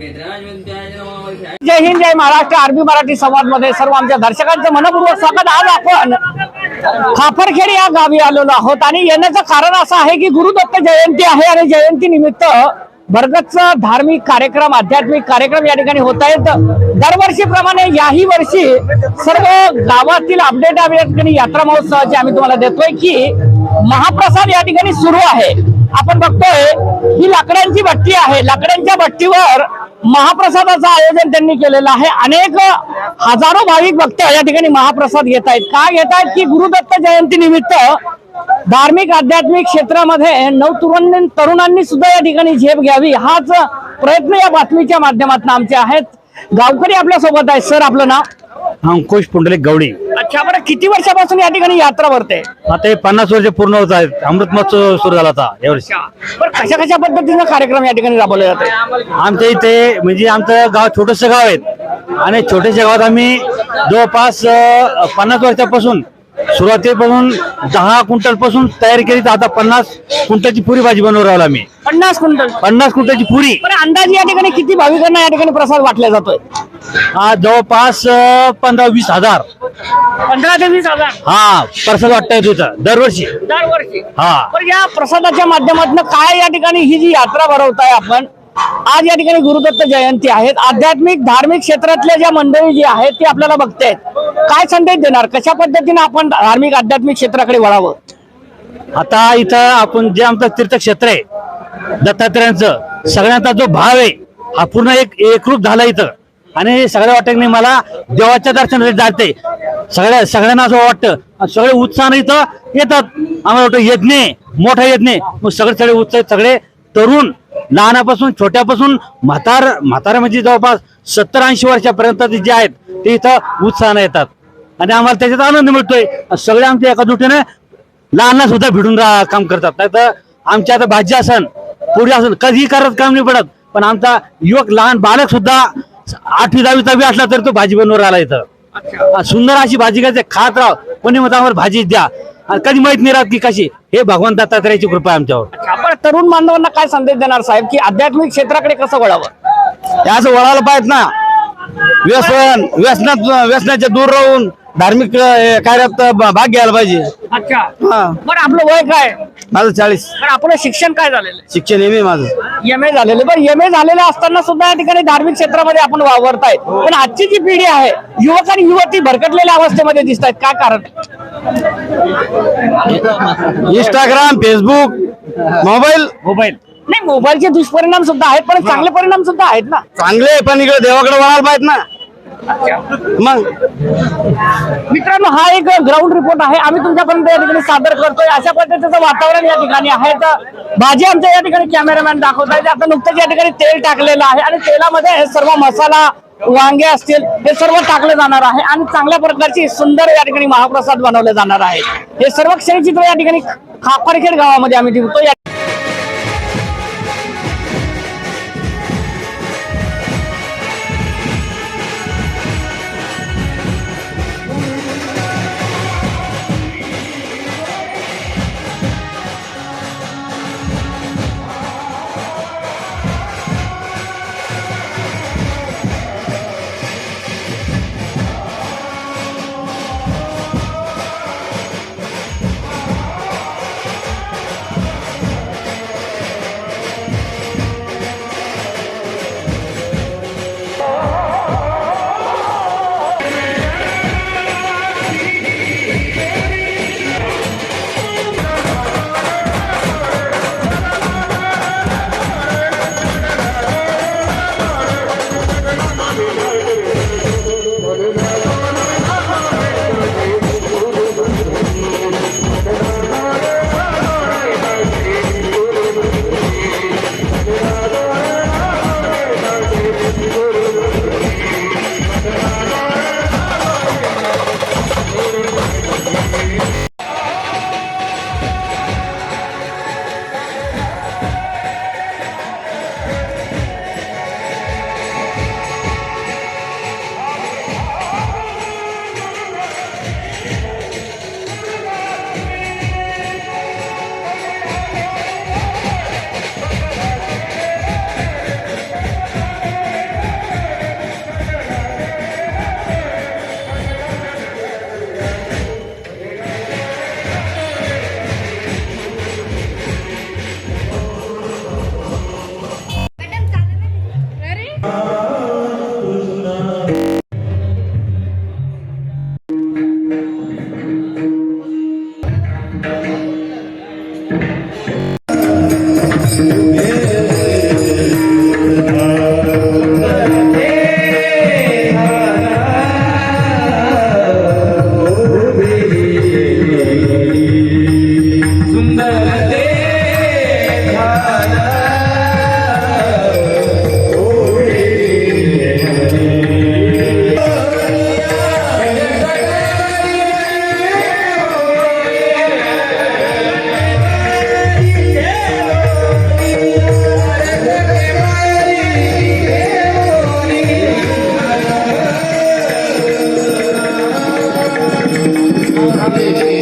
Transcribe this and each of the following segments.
जय हिंद जय महाराष्ट्र. आरबी मराठी संवादमध्ये सर्व आमच्या दर्शकांचे मनपूर्वक स्वागत. आज आपण खापरखेड या गावी आलेलो आहोत आणि येण्याचं कारण असं आहे की गुरुदत्त जयंती आहे आणि जयंती निमित्त भरगतचा धार्मिक कार्यक्रम आध्यात्मिक कार्यक्रम या ठिकाणी होत आहेत. दरवर्षीप्रमाणे याही वर्षी सर्व गावातील अपडेट आम्ही या ठिकाणी यात्रा महोत्सवाची आम्ही तुम्हाला देतोय की महाप्रसाद या ठिकाणी सुरू आहे. आपण बघतोय ही लाकडांची भट्टी आहे. लाकडांच्या भट्टीवर महाप्रसादाचं आयोजन त्यांनी केलेलं आहे. अनेक हजारो भाविक भक्त या ठिकाणी महाप्रसाद घेत आहेत का घेत आहेत की गुरुदत्त जयंती निमित्त धार्मिक आध्यात्मिक क्षेत्रामध्ये नवतरुण तरुणांनी सुद्धा या ठिकाणी झेप घ्यावी हाच प्रयत्न या बातमीच्या माध्यमातून आमचे आहेत. गावकरी आपल्यासोबत आहेत. सर आपलं नाव? अंकुश पुंडलिक गवडी अच्छा बरं किती वर्षापासून या ठिकाणी यात्रा भरते? आता हे पन्नास वर्ष पूर्ण होत आहेत. अमृत महोत्सव सुरू झाला होता यावर्षी बरं कशा कशा पद्धतीचा कार्यक्रम या ठिकाणी राबवला जाते? आमच्या इथे म्हणजे आमचं गाव छोटस गाव आहे. आणि छोट्याशा गावात आम्ही जवळपास अं, पन्नास वर्षापासून सुरुवातीपासून दहा क्विंटलपासून तयारी केली तर आता पन्नास क्विंटलची पुरी भाजी बनवून राहिलो आम्ही. पन्नास क्विंटल? पन्नास क्विंटलची पुरी. बरं अंदाजे या ठिकाणी किती भाविकांना या ठिकाणी प्रसाद वाटला जातोय? हा जवळपास पंधरा वीस हजार. पंधरा ते वीस हजार. हा प्रसाद वाटतंय तुझं दरवर्षी. दरवर्षी. हा. पण या प्रसादाच्या माध्यमातून काय या ठिकाणी ही जी यात्रा भरवताय आपण आज या ठिकाणी गुरुदत्त जयंती आहेत. आध्यात्मिक धार्मिक क्षेत्रातल्या ज्या मंडळी जी आहेत ती आपल्याला बघतायत. काय संदेश देणार? कशा पद्धतीने आपण धार्मिक आध्यात्मिक क्षेत्राकडे वळावं? आता इथं आपण जे आमचं तीर्थक्षेत्र आहे दत्तात्रयांचं सगळ्यांचा जो भाव आहे हा पूर्ण एक एकरूप झाला इथं. आणि सगळ्या वाटत की मला देवाच्या दर्शनासाठी जाते. सगळ्या सगळ्यांना असं वाटतं. सगळे उत्साहाने इथं येतात. आम्हाला वाटतं येत नाही मोठा येत नाही मग सगळे सगळे उत्साह सगळे तरुण लहानापासून छोट्यापासून म्हातार म्हातारा म्हणजे जवळपास सत्तर ऐंशी वर्षापर्यंत जे आहेत ते इथं उत्साहाने येतात. आणि आम्हाला त्याच्यात आनंद मिळतोय. सगळे आमच्या एकाजुटीने लहानला सुद्धा भिडून काम करतात. नाही तर आमच्या आता भाजी असन पुढे असन कधीही करत काम नाही पडत. पण आमचा युवक लहान बालक सुद्धा आठवी दहावीचा बी असला तरी तो भाजी बनवून राहिला इथं. सुंदर अशी भाजी काय खात राह. कोणी म्हणत आम्हाला भाजी द्या. आणि कधी माहीत नाही राहत की कशी. हे भगवान दत्तात्रयाची कृपा आमच्यावर. आपण तरुण बांधवांना काय संदेश देणार साहेब? की आध्यात्मिक क्षेत्राकडे कसं वळावं? हे असं वळायला पाहिजे ना. व्यसन व्यसनात व्यसनाच्या दूर राहून धार्मिक अं, कार्यात भाग घ्यायला पाहिजे. अच्छा. हा. बरं आपलं वय काय? माझं चाळीस. बरं आपलं शिक्षण काय झालेलं शिक्षण एम माझं. एम ए झालेले पण एम ए झालेलं असताना सुद्धा या ठिकाणी धार्मिक क्षेत्रामध्ये आपण वावरतायत पण आजची जी पिढी आहे युवक आणि युवती भरकटलेल्या अवस्थेमध्ये दिसत आहेत काय कारण? इंस्टाग्राम फेसबुक मोबाईल मोबाईल नाही मोबाईलचे दुष्परिणाम सुद्धा आहेत पण चांगले परिणाम सुद्धा आहेत ना. चांगले पण इकडे देवाकडे वळायला पाहिजे ना. मग? मित्रांनो हा एक ग्राउंड रिपोर्ट आहे. आम्ही तुमच्यापर्यंत या ठिकाणी सादर करतोय. अशा पद्धतीचं वातावरण या ठिकाणी आहे. तर भाजी आमच्या या ठिकाणी कॅमेरामॅन दाखवत आहे आता नुकतंच या ठिकाणी तेल टाकलेलं आहे आणि तेलामध्ये हे सर्व मसाला वांगे असतील हे सर्व टाकले जाणार आहे आणि चांगल्या प्रकारची सुंदर या ठिकाणी महाप्रसाद बनवले जाणार आहे. हे सर्व क्षणचित्र या ठिकाणी खापरखेड गावामध्ये आम्ही ठेवतो. Amen.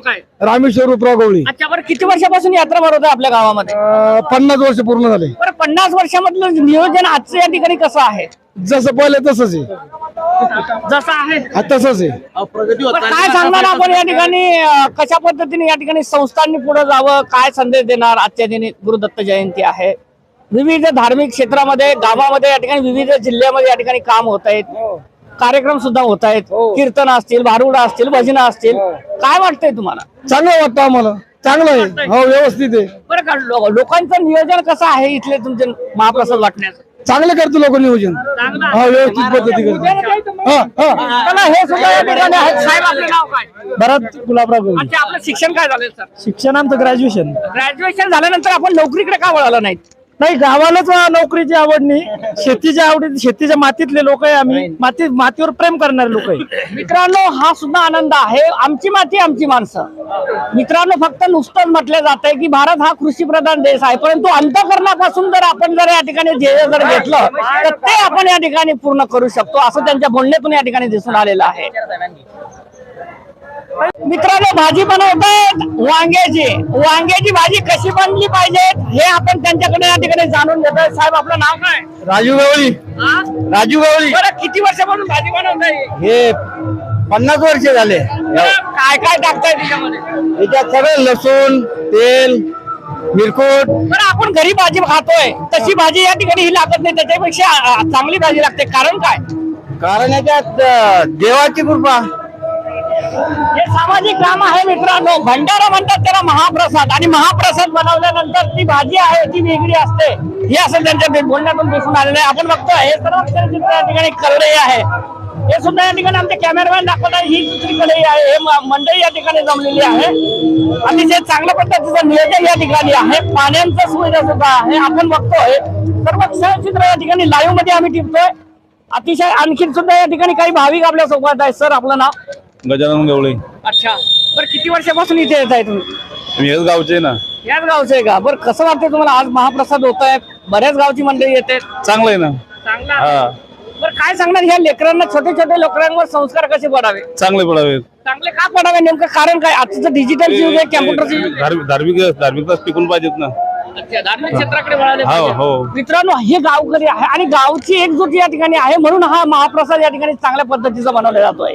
नाव काय? रामेश्वर उपरा गवळी. अच्छा बरं किती वर्षापासून यात्रा भरवत आहे आपल्या गावामध्ये? अं, पन्नास वर्ष पूर्ण झाले. बरं पन्नास वर्षामधलं नियोजन आजचं या ठिकाणी कसं आहे? जसं पहिले तसंच आहे. जसं आहे? हा, तसंच आहे. बरं, काय सांगणार आपण या ठिकाणी? अं, कशा पद्धतीने या ठिकाणी संस्थांनी पुढे जावं? काय संदेश देणार? आजच्या दिनी गुरुदत्त जयंती आहे. विविध धार्मिक क्षेत्रामध्ये गावामध्ये या ठिकाणी विविध जिल्ह्यामध्ये या ठिकाणी काम होत आहेत. कार्यक्रम सुद्धा होत आहेत. कीर्तन असतील भारुडा असतील भजनं असतील. काय वाटतंय तुम्हाला? चांगलं वाटतं आम्हाला. चांगलं आहे. हो व्यवस्थित आहे. बरं का लो- लोकांचं नियोजन कसं आहे इथले तुमचे महाप्रसाद वाटण्याचं? चांगलं करतो लोक नियोजन. चांगलं हा. व्यवस्थित पद्धती करतो. हा हा. चला हे सुद्धा या ठिकाणी आहेत. साहेब आपलं नाव काय? भरत गुलाबराव गवळी अच्छा आपलं शिक्षण काय झालं सर? शिक्षण आमचं ग्रॅज्युएशन ग्रॅज्युएशन झाल्यानंतर आपण नोकरीकडे का वळाला नाहीत? नाही गावालाच नोकरीची आवड नाही. शेतीच्या आवडी शेतीच्या मातीतले लोक आहे आम्ही. माती मातीवर प्रेम करणारे लोक आहे. मित्रांनो हा सुद्धा आनंद आहे. आमची माती आमची माणसं. मित्रांनो फक्त नुसतंच म्हटलं जात आहे की भारत हा कृषी प्रधान देश आहे. परंतु अंतकरणापासून जर आपण जर या ठिकाणी ध्येय जर घेतलं तर ते आपण या ठिकाणी पूर्ण करू शकतो असं त्यांच्या बोलण्यातून या ठिकाणी दिसून आलेलं आहे. मित्रांनो भाजी बनवतायत वांग्याची. वांग्याची भाजी कशी बनली पाहिजे हे आपण त्यांच्याकडे या ठिकाणी जाणून घेतोय. साहेब आपलं नाव काय? राजू गवळी. हा? राजू गवळी. बरं किती वर्षापासून भाजी बनवताय? हे पन्नास वर्ष झाले. काय काय टाकताय त्याच्यामध्ये? याच्यात सगळं लसूण तेल मिरकोट. बरं आपण घरी भाजी खातोय. तशी भाजी या ठिकाणी ही लागत नाही. त्याच्यापेक्षा अ, चांगली भाजी लागते. कारण काय? कारण याच्यात अं, देवाची कृपा. हे सामाजिक काम आहे मित्रांनो. भंडारा म्हणतात त्याला महाप्रसाद. आणि महाप्रसाद बनवल्यानंतर ती भाजी आहे ती वेगळी असते. हे असं त्यांच्या बोलण्यातून दिसून आलेलं आहे. आपण बघतो हे सर्व चित्र या ठिकाणी कलडे आहे. हे सुद्धा या ठिकाणी आमचे कॅमेरामॅन दाखवत आहे. ही दुसरी कलई आहे. हे मंडळी या ठिकाणी जमलेली आहे. अतिशय चांगल्या पद्धतीचं नियोजन या ठिकाणी आहे. पाण्याचं सुविधा सुद्धा आहे. आपण बघतोय सर्व क्षणचित्र या ठिकाणी लाईव्हमध्ये आम्ही टिपतोय. अतिशय आणखीन सुद्धा या ठिकाणी काही भाविक आपल्यासोबत आहेत. सर आपलं नाव? गजानन गवळे अच्छा. बरं किती वर्षापासून इथे येत आहे तुम्ही? हेच गावचे ना. याच गावचे आहे का? बरं कसं वाटतंय तुम्हाला? आज महाप्रसाद होत आहे. बऱ्याच गावची मंडळी येते चांगलं आहे ना. चांगला हा. बरं काय सांगणार? ह्या लेकरांना छोटे छोटे लेकरांवर संस्कार कसे पडावे? चांगले पडावेत चांगले का पडावे? नेमकं कारण काय? आजचं डिजिटल युग आहे कॅम्प्युटरचं. धार्मिक धार्मिक धार्मिकता टिकून पाहिजेत ना. अच्छा, धार्मिक क्षेत्राकडे वळाले हो, पाहिजे. हो. मित्रांनो हे गावकरी आहे आणि गावची एकजूट या ठिकाणी आहे म्हणून हा महाप्रसाद या ठिकाणी चांगल्या पद्धतीचा बनवला जातोय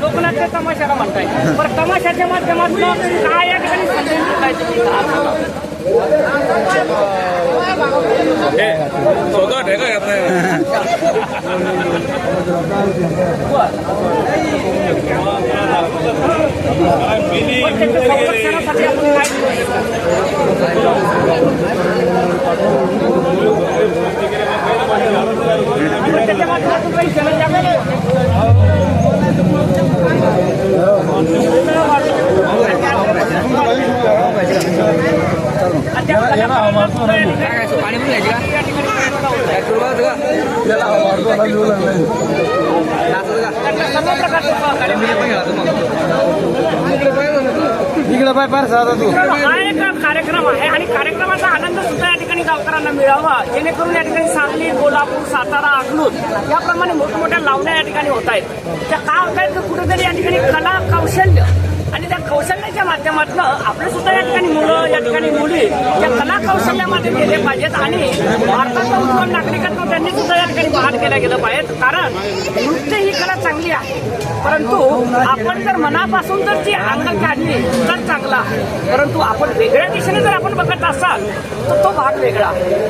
लोकनाट्य तमाशाला म्हणताय. बरं तमाशाच्या माध्यमातून काय या ठिकाणी संदेश देताय আমরা কেটে মাঠে রাখতে পারি চলে যাবে करून या ठिकाणी सांगली कोल्हापूर सातारा अकलूज याप्रमाणे मोठमोठ्या लावण्या या ठिकाणी होत आहेत. त्या का होत आहेत? तर कुठेतरी या ठिकाणी कला कौशल्य आणि त्या कौशल्याच्या माध्यमातून आपले सुद्धा या ठिकाणी मुलं या ठिकाणी मुली त्या कला कौशल्यामध्ये गेले पाहिजेत आणि भारताचं उत्तम नागरिकत्व त्यांनी सुद्धा या ठिकाणी बहाल केलं गेलं पाहिजे कारण नृत्य ही कला चांगली आहे. परंतु आपण जर मनापासून जर ती अंग काढली तर चांगला आहे. परंतु आपण वेगळ्या दिशेने जर आपण बघत असाल तर तो भाग वेगळा आहे.